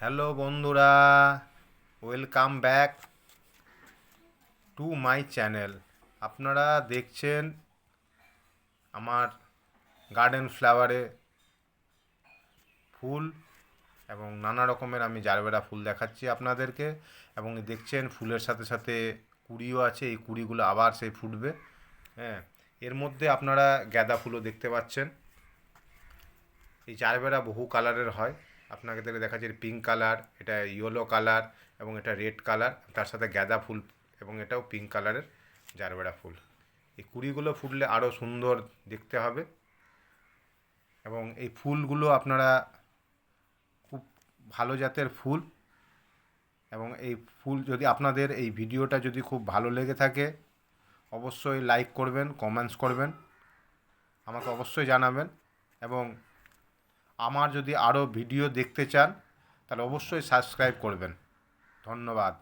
Hello বন্ধুরা, welcome back to my channel. আপনারা দেখছেন আমার গার্ডেন ফ্লাওয়ারে ফুল এবং নানা রকমের আমি জারবেরা ফুল দেখাচ্ছি আপনাদেরকে এবং দেখছেন ফুলের সাথে সাথে কুড়িও আছে, এই কুড়িগুলো আবার সেই ফুটবে। হ্যাঁ এর মধ্যে আপনারা গাঁদা ফুলও দেখতে পাচ্ছেন। এই জারবেরা বহু কালারের হয়। আপনাকে থেকে দেখাচ্ছি পিঙ্ক কালার এটা ইয়েলো কালার এবং এটা রেড কালার তার সাথে গাঁদা ফুল এবং এটাও পিঙ্ক কালারের জারবেরা ফুল। এই কুড়িগুলো ফুটলে আরও সুন্দর দেখতে হবে এবং এই ফুলগুলো আপনারা খুব ভালো জাতের ফুল এবং এই ফুল যদি আপনাদের এই ভিডিওটা যদি খুব ভালো লেগে থাকে, অবশ্যই লাইক করবেন কমেন্টস করবেন, আমাকে অবশ্যই জানাবেন এবং আমার যদি আরও ভিডিও দেখতে চান তাহলে অবশ্যই সাবস্ক্রাইব করবেন। ধন্যবাদ।